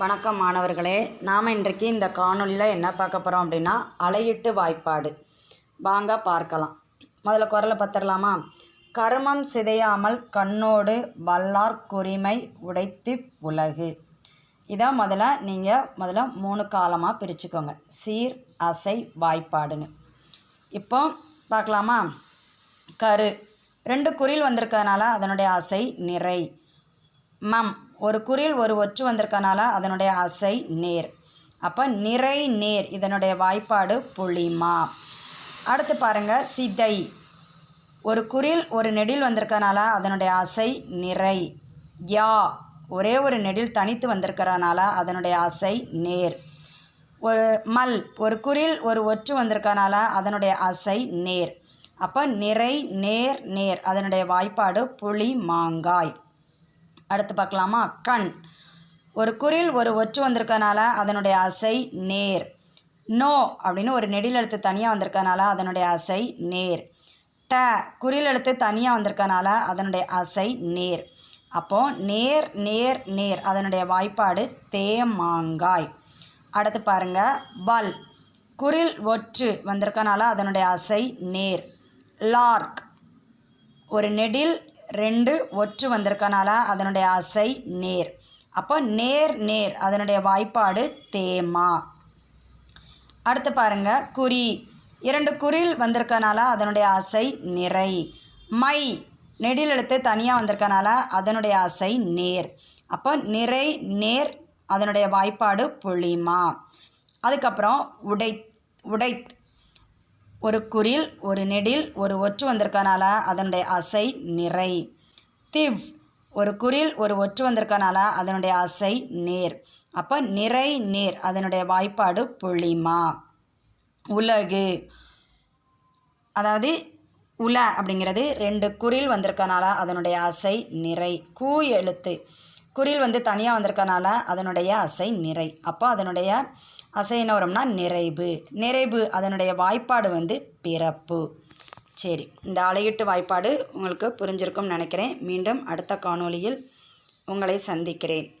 வணக்கம் மாணவர்களே நாம் இன்றைக்கு இந்த காணொளியில் என்ன பார்க்க போகிறோம் அப்படின்னா அலையிட்டு வாய்ப்பாடு. வாங்க பார்க்கலாம். முதல்ல குரலை பார்த்துடலாமா கருமம் சிதையாமல் கண்ணோடு வல்லார் குறிமை உடைத்து உலகு இதான் முதல்ல நீங்கள் முதல்ல மூணு காலமாக பிரிச்சுக்கோங்க. சீர் அசை வாய்ப்பாடுன்னு. இப்போ பார்க்கலாமா? கரு. ரெண்டு குறில் வந்திருக்கிறதுனால அதனுடைய அசை நிறை. மம். ஒரு குறில் ஒரு ஒற்று வந்திருக்கனால அதனுடைய அசை நேர். அப்போ நிறை நேர் இதனுடைய வாய்ப்பாடு புளிமா. அடுத்து பாருங்க சிதை. ஒரு குறில் ஒரு நெடில் வந்திருக்கனால அதனுடைய அசை நிறை. யா. ஒரே ஒரு நெடில் தனித்து வந்திருக்கிறனால அதனுடைய அசை நேர். ஒரு மல். ஒரு குறில் ஒரு ஒற்று வந்திருக்கனால அதனுடைய அசை நேர். அப்போ நிறை நேர் நேர். அதனுடைய வாய்ப்பாடு புளி மாங்காய் அடுத்து பார்க்கலாமா? கண். ஒரு குறில் ஒரு ஒற்று வந்திருக்கனால அதனுடைய அசை நேர். நோ அப்படின்னு ஒரு நெடில் எழுத்து தனியாக வந்திருக்கனால அதனுடைய அசை நேர். ட குறில் எழுத்து தனியாக வந்திருக்கனால அதனுடைய அசை நேர். அப்போது நேர் நேர் நேர். அதனுடைய வாய்ப்பாடு தேமாங்காய். அடுத்து பாருங்க பல். குறில் ஒற்று வந்திருக்கனால அதனுடைய அசை நேர். லார்க். ஒரு நெடில் ரெண்டு ஒற்று வந்திருக்கனால அதனுடைய அசை நேர். அப்போ நேர் நேர் அதனுடைய வாய்ப்பாடு தேமா. அடுத்து பாருங்கள் குறி. இரண்டு குறில் வந்திருக்கனால அதனுடைய அசை நிறை. மை நெடில் எழுத்து தனியாக வந்திருக்கனால அதனுடைய அசை நேர். அப்போ நிறை நேர் அதனுடைய வாய்ப்பாடு புளிமா. அதுக்கப்புறம் உடை உடைத். ஒரு குறில் ஒரு நெடில் ஒரு ஒற்று வந்திருக்கனால அதனுடைய அசை நிறை. திவ் ஒரு குறில் ஒரு ஒற்று வந்திருக்கனால அதனுடைய அசை நேர். அப்போ நிறை நேர் அதனுடைய வாய்ப்பாடு புளிமா. உலகு அதாவது உல அப்படிங்கிறது ரெண்டு குறில் வந்திருக்கனால அதனுடைய அசை நிறை. கூ எழுத்து குறில் வந்து தனியாக வந்திருக்கனால அதனுடைய அசை நிறை. அப்போ அதனுடைய அசை வரும்னா நிறைவு. நிறைவு அதனுடைய வாய்ப்பாடு வந்து பிறப்பு. சரி இந்த அலையீட்டு வாய்ப்பாடு உங்களுக்கு புரிஞ்சிருக்கும்னு நினைக்கிறேன். மீண்டும் அடுத்த காணொளியில் உங்களை சந்திக்கிறேன்.